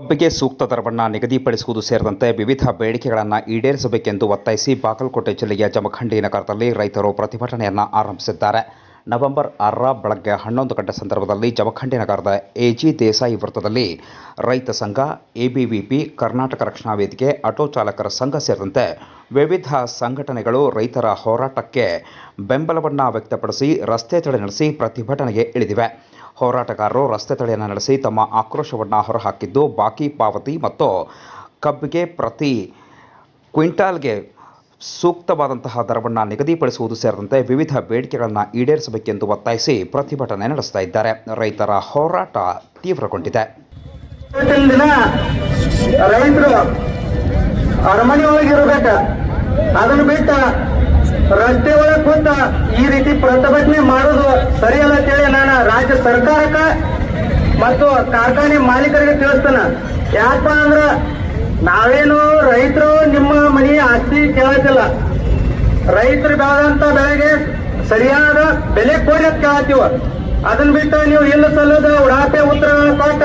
ಕಬ್ಬಿಗೆ ಸೂಕ್ತ ದರವನ್ನು ನಿಗದಿಪಡಿಸುವುದು ಸೇರಿದಂತೆ ವಿವಿಧ ಬೇಡಿಕೆಗಳನ್ನು ಈಡೇರಿಸಬೇಕೆಂದು ಒತ್ತಾಯಿಸಿ ಬಾಗಲಕೋಟೆ ಜಿಲ್ಲೆಯ ಜಮಖಂಡಿ ನಗರದಲ್ಲಿ ರೈತರು ಪ್ರತಿಭಟನೆಯನ್ನು ಆರಂಭಿಸಿದ್ದಾರೆ. ನವೆಂಬರ್ ಆರರ ಬೆಳಗ್ಗೆ ಹನ್ನೊಂದು ಗಂಟೆ ಸಂದರ್ಭದಲ್ಲಿ ಜಮಖಂಡಿ ನಗರದ ಎಜಿ ದೇಸಾಯಿ ವೃತ್ತದಲ್ಲಿ ರೈತ ಸಂಘ, ಎಬಿವಿಪಿ, ಕರ್ನಾಟಕ ರಕ್ಷಣಾ ವೇದಿಕೆ, ಆಟೋ ಚಾಲಕರ ಸಂಘ ಸೇರಿದಂತೆ ವಿವಿಧ ಸಂಘಟನೆಗಳು ರೈತರ ಹೋರಾಟಕ್ಕೆ ಬೆಂಬಲವನ್ನು ವ್ಯಕ್ತಪಡಿಸಿ ರಸ್ತೆ ತಡೆ ನಡೆಸಿ ಪ್ರತಿಭಟನೆಗೆ ಇಳಿದಿವೆ. ಹೋರಾಟಗಾರರು ರಸ್ತೆ ತಡೆಯನ್ನು ನಡೆಸಿ ತಮ್ಮ ಆಕ್ರೋಶವನ್ನು ಹೊರಹಾಕಿದ್ದು, ಬಾಕಿ ಪಾವತಿ ಮತ್ತು ಕಬ್ಬಿಗೆ ಪ್ರತಿ ಕ್ವಿಂಟಾಲ್ಗೆ ಸೂಕ್ತವಾದಂತಹ ದರವನ್ನು ನಿಗದಿಪಡಿಸುವುದು ಸೇರಿದಂತೆ ವಿವಿಧ ಬೇಡಿಕೆಗಳನ್ನು ಈಡೇರಿಸಬೇಕೆಂದು ಒತ್ತಾಯಿಸಿ ಪ್ರತಿಭಟನೆ ನಡೆಸ್ತಾ ಇದ್ದಾರೆ. ರೈತರ ಹೋರಾಟ ತೀವ್ರಗೊಂಡಿದೆ. ರೈತರು ಅರಮನೆ ಒಳಗಿರಬೇಕ ಅದನ್ನು ಬಿಟ್ಟ ರಸ್ತೆ ಒಳಗೆ ಕೂತ ಈ ರೀತಿ ಪ್ರತಿಭಟನೆ ಮಾಡೋದು ಸರಿಯಲ್ಲ. ಸರ್ಕಾರಕ್ಕ ಮತ್ತು ಕಾರ್ಖಾನೆ ಮಾಲೀಕರಿಗೆ ತಿಳಿಸ್ತಾನ. ಯಾಕ ಅಂದ್ರ ನಾವೇನು ರೈತರು ನಿಮ್ಮ ಮನೆ ಆಸ್ತಿ ಕೇಳತ್ತಿಲ್ಲ. ರೈತರು ಬೆಳೆದಂತ ಬೆಳೆಗೆ ಸರಿಯಾದ ಬೆಲೆ ಕೊಡಿ ಅಂತ ಕೇಳತ್ತೀವ. ಅದನ್ನ ಬಿಟ್ಟು ನೀವು ಇಲ್ಲ ಸಲ್ಲದ ಉಡಾಪೆ ಉತ್ತರ ಕೊಟ್ಟ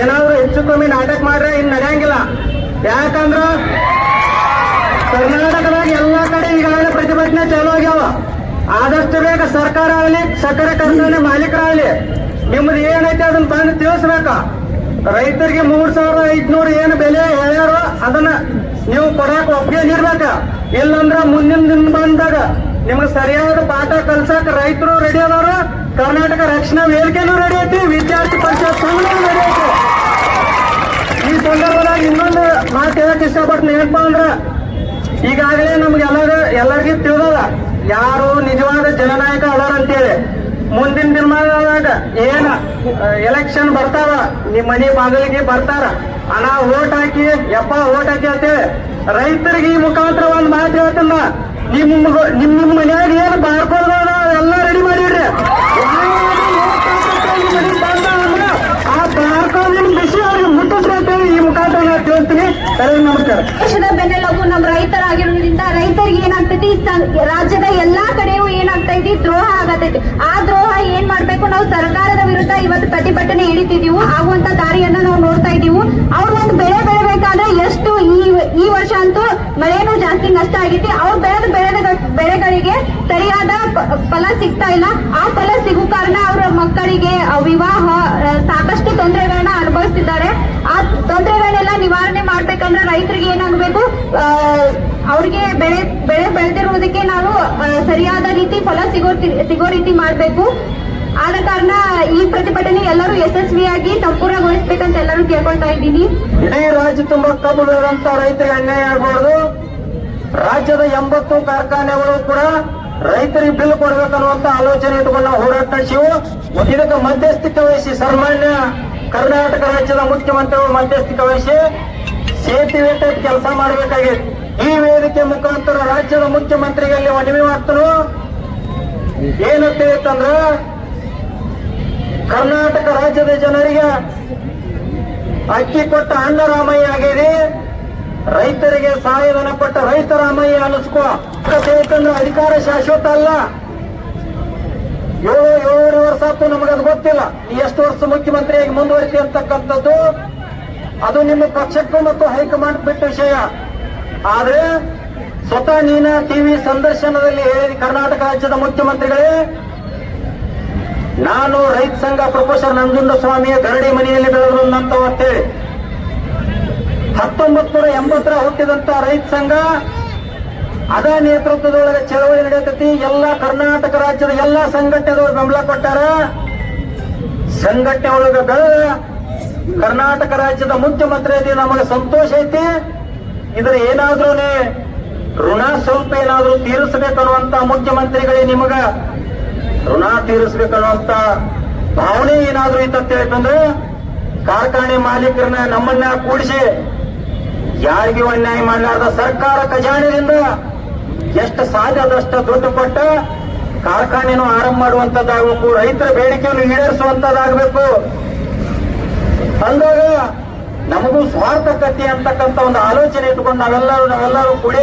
ಏನಾದ್ರು ಹೆಚ್ಚು ಕಮ್ಮಿ ನಾಟಕ ಮಾಡ್ರೆ ಇನ್ ನಡೆಯಂಗಿಲ್ಲ. ಯಾಕಂದ್ರ ಕರ್ನಾಟಕದಾಗ ಎಲ್ಲಾ ಕಡೆ ಈಗಾಗಲೇ ಪ್ರತಿಭಟನೆ ಚಾಲು ಆದಷ್ಟು ಬೇಗ ಸರ್ಕಾರ ಆಗಲಿ, ಸಕ್ಕರೆ ಕಾರ್ಖಾನೆ ಮಾಲೀಕರಾಗಲಿ, ನಿಮ್ದು ಏನೈತೆ ಅದನ್ನ ಬಂದು ತಿಳಿಸ್ಬೇಕ. ರೈತರಿಗೆ ಮೂರ್ ಸಾವಿರದ ಐದ್ನೂರು ಏನು ಬೆಲೆ ಹೇಳ್ಯಾರ ಅದನ್ನ ನೀವು ಕೊಡಕ್ ಒಪ್ಪಿಗೆ ನೀಡ್ಬೇಕ. ಇಲ್ಲಂದ್ರ ಮುಂದಿನ ದಿನ ಬಂದಾಗ ನಿಮ್ಗೆ ಸರಿಯಾದ ಪಾಠ ಕಲ್ಸಕ್ ರೈತರು ರೆಡಿ ಅದಾರ. ಕರ್ನಾಟಕ ರಕ್ಷಣಾ ವೇದಿಕೆನೂ ರೆಡಿ ಐತಿ, ವಿದ್ಯಾರ್ಥಿ ಪರಿಷತ್ ಸಂಘನೂ ರೆಡಿ ಐತಿ. ಈ ಸಂದರ್ಭದಾಗ ಇನ್ನೊಂದು ಮಾತು ಹೇಳಕ್ ಇಷ್ಟಪಡ್ತೀನಿ ಏನಪ್ಪಾ ಅಂದ್ರ, ಈಗಾಗಲೇ ನಮ್ಗೆ ಎಲ್ಲರ ಎಲ್ಲರಿಗೂ ತಿಳಿದದ. ಯಾರು ನಿಜವಾದ ಜನನಾಯಕ ಅದಾರಂತೇಳಿ, ಮುಂದಿನ ದಿನಮಾನದಾಗ ಏನ ಎಲೆಕ್ಷನ್ ಬರ್ತಾವ ನಿಮ್ಮ ಮನೆ ಬಾಗಿಲಿಗೆ ಬರ್ತಾರ. ಹಣ ಓಟ್ ಹಾಕಿ, ಯಪ್ಪ ಓಟ್ ಹಾಕಿ ಅಂತೇಳಿ ರೈತರಿಗೆ ಈ ಮುಖಾಂತರ ಒಂದು ಮಾತು ಹೇಳ್ತಲ್ಲ ನಿಮ್ ನಿಮ್ ನಿಮ್ ಮನ್ಯಾಗ ಏನು ಬಾರ್ಕೋದ ಎಲ್ಲ ರೆಡಿ ಮಾಡಿಡ್ರಿ ಆ ಬಾರ್ಕೋದಿನ ವಿಷಯ ಅವ್ರಿಗೆ ಮುಟ್ಟಿಸ್ರಿ ಅಂತೇಳಿ ಈ ತಿಳಿಸ್ತೀನಿ ಎಲ್ಲರಿಗೂ ನಮಸ್ಕಾರ ದೇಶದ ಬೆನ್ನೆಲುಬು ನಮ್ಮ ರೈತರಾಗಿರೋದ್ರಿಂದ ರೈತರಿಗೆ ಏನಾಗ್ತೈತಿ? ರಾಜ್ಯದ ಎಲ್ಲಾ ಕಡೆಯೂ ಏನಾಗ್ತೈತಿ? ದ್ರೋಹ ಆಗತೈತಿ. ಆ ದ್ರೋಹ ಏನ್ ಮಾಡ್ಬೇಕು? ನಾವು ಸರ್ಕಾರದ ವಿರುದ್ಧ ಇವತ್ತು ಪ್ರತಿಭಟನೆ ಹಿಡಿತಿದೀವು ಆಗುವಂತ ದಾರಿಯನ್ನ ನಾವು ನೋಡ್ತಾ ಇದ್ದೀವಿ. ಅವ್ರ ಒಂದು ಬೆಳೆ ಬೆಳಿಬೇಕಾದ್ರೆ ಎಷ್ಟು ಈ ಈ ವರ್ಷ ಅಂತೂ ಮಳೆನೂ ಜಾಸ್ತಿ ನಷ್ಟ ಆಗೈತಿ. ಅವ್ರು ಬೆಳೆದ ಬೆಳೆದ ಬೆಳೆಗಳಿಗೆ ಸರಿಯಾದ ಫಲ ಸಿಗ್ತಾ ಇಲ್ಲ. ಆ ಫಲ ಸಿಗು ಕಾರಣ ಅವರ ಮಕ್ಕಳಿಗೆ ವಿವಾಹ ಮಾಡ್ಬೇಕಂದ್ರೆ ರೈತರಿಗೆ ಏನಾಗಬೇಕು ಅವ್ರಿಗೆ ಬೆಳೆ ಬೆಳೆ ಬೆಳೆದಿರುವುದಕ್ಕೆ ನಾವು ಸರಿಯಾದ ರೀತಿ ಫಲ ಸಿಗೋ ಸಿಗೋ ರೀತಿ ಮಾಡಬೇಕು. ಆದ ಕಾರಣ ಈ ಪ್ರತಿಭಟನೆ ಎಲ್ಲರೂ ಯಶಸ್ವಿಯಾಗಿ ಸಂಪೂರ್ಣಗೊಳಿಸ್ಬೇಕಂತ ಎಲ್ಲರೂ ಕೇಳ್ಕೊಳ್ತಾ ಇದ್ದೀನಿ. ಇಡೀ ರಾಜ್ಯ ತುಂಬಾ ಕಬ್ಬು ರೈತರಿಗೆ ಅನ್ಯಾಯ ಆಗಬಾರ್ದು. ರಾಜ್ಯದ ಎಂಬತ್ತು ಕಾರ್ಖಾನೆಗಳು ಕೂಡ ರೈತರಿಗೆ ಬಿಲ್ ಕೊಡಬೇಕನ್ನುವಂತ ಆಲೋಚನೆ ಇಟ್ಕೊಂಡು ನಾವು ಹೋರಾಟ ನಡೆಸಿವು ಇದಕ್ಕೆ ಮಧ್ಯಸ್ಥಿಕೆ ವಹಿಸಿ ಸನ್ಮಾನ್ಯ ಕರ್ನಾಟಕ ರಾಜ್ಯದ ಮುಖ್ಯಮಂತ್ರಿಗಳು ಮಧ್ಯಸ್ಥಿಕೆ ವಹಿಸಿ ಸೇತುವೆ ಟೈಪ್ ಕೆಲಸ ಮಾಡಬೇಕಾಗಿದೆ ಈ ವೇದಿಕೆ ಮುಖಾಂತರ ರಾಜ್ಯದ ಮುಖ್ಯಮಂತ್ರಿಗಳಲ್ಲಿ ಮನವಿ ಮಾಡ್ತನು ಏನಂತ ಹೇಳ್ತಂದ್ರ ಕರ್ನಾಟಕ ರಾಜ್ಯದ ಜನರಿಗೆ ಅಕ್ಕಿ ಕೊಟ್ಟ ಅಣ್ಣ ರಾಮಯ್ಯ ಆಗಿದೆ ರೈತರಿಗೆ ಸಹಾಯಧನ ಕೊಟ್ಟ ರೈತ ರಾಮಯ್ಯ ಅನಿಸ್ಕೋ ಅಧಿಕಾರ ಶಾಶ್ವತ ಅಲ್ಲ. ಏಳು ಏಳುವರೆ ವರ್ಷ ಆಯ್ತು ನಮಗದು ಗೊತ್ತಿಲ್ಲ. ಎಷ್ಟು ವರ್ಷ ಮುಖ್ಯಮಂತ್ರಿಯಾಗಿ ಮುಂದುವರಿಸಿ ಅಂತಕ್ಕಂಥದ್ದು ಅದು ನಿಮ್ಮ ಪಕ್ಷಕ್ಕೂ ಮತ್ತು ಹೈಕಮಾಂಡ್ ಬಿಟ್ಟ ವಿಷಯ. ಆದ್ರೆ ಸ್ವತಃ ನೀನ ಟಿವಿ ಸಂದರ್ಶನದಲ್ಲಿ ಹೇಳಿದ ಕರ್ನಾಟಕ ರಾಜ್ಯದ ಮುಖ್ಯಮಂತ್ರಿಗಳೇ, ನಾನು ರೈತ ಸಂಘ ಪ್ರೊಫೆಸರ್ ನಂಜುಂಡ ಸ್ವಾಮಿಯ ಗರಡಿ ಮನೆಯಲ್ಲಿ ಬೆಳೆದು ಅಂತೇಳಿ ಹತ್ತೊಂಬತ್ ನೂರ ಎಂಬತ್ತರ ಹುಟ್ಟಿದಂತ ರೈತ ಸಂಘ ಅದ ನೇತೃತ್ವದೊಳಗೆ ಚಳವಳಿ ನಡೆಯತೈತಿ ಎಲ್ಲ ಕರ್ನಾಟಕ ರಾಜ್ಯದ ಎಲ್ಲ ಸಂಘಟನೆದವರು ಬೆಂಬಲ ಕೊಟ್ಟಾರ. ಸಂಘಟನೆ ಒಳಗೆ ಬೆಳೆದ ಕರ್ನಾಟಕ ರಾಜ್ಯದ ಮುಖ್ಯಮಂತ್ರಿ ಐತಿ ನಮಗೆ ಸಂತೋಷ ಐತಿ. ಇದ್ರ ಏನಾದ್ರೂ ಋಣ ಸ್ವಲ್ಪ ಏನಾದ್ರೂ ತೀರಿಸಬೇಕನ್ನುವಂತ ಮುಖ್ಯಮಂತ್ರಿಗಳೇ ನಿಮಗ ಋಣ ತೀರಿಸಬೇಕನ್ನುವಂತ ಭಾವನೆ ಏನಾದ್ರೂ ಇತ್ತಂತ ಹೇಳ್ತಂದ್ರೆ ಕಾರ್ಖಾನೆ ಮಾಲೀಕರನ್ನ ನಮ್ಮನ್ನ ಕೂಡಿಸಿ ಯಾರಿಗೆ ಅನ್ಯಾಯ ಮಾಡಲಾರ್ದ ಸರ್ಕಾರ ಖಜಾನೆಯಿಂದ ಎಷ್ಟು ಸಾಧ್ಯ ದುಡ್ಡು ಕೊಟ್ಟ ಕಾರ್ಖಾನೆಯನ್ನು ಆರಂಭ ಮಾಡುವಂತದ್ದಾಗಬೇಕು, ರೈತರ ಬೇಡಿಕೆಯನ್ನು ಈಡೇರಿಸುವಂತದ್ದಾಗಬೇಕು. ಅಂದಾಗ ನಮಗೂ ಸ್ವಾರ್ಥಕತೆ ಅಂತಕ್ಕಂಥ ಒಂದು ಆಲೋಚನೆ ಇಟ್ಕೊಂಡು ನಾವೆಲ್ಲರೂ ನಾವೆಲ್ಲರೂ ಕೂಡಿ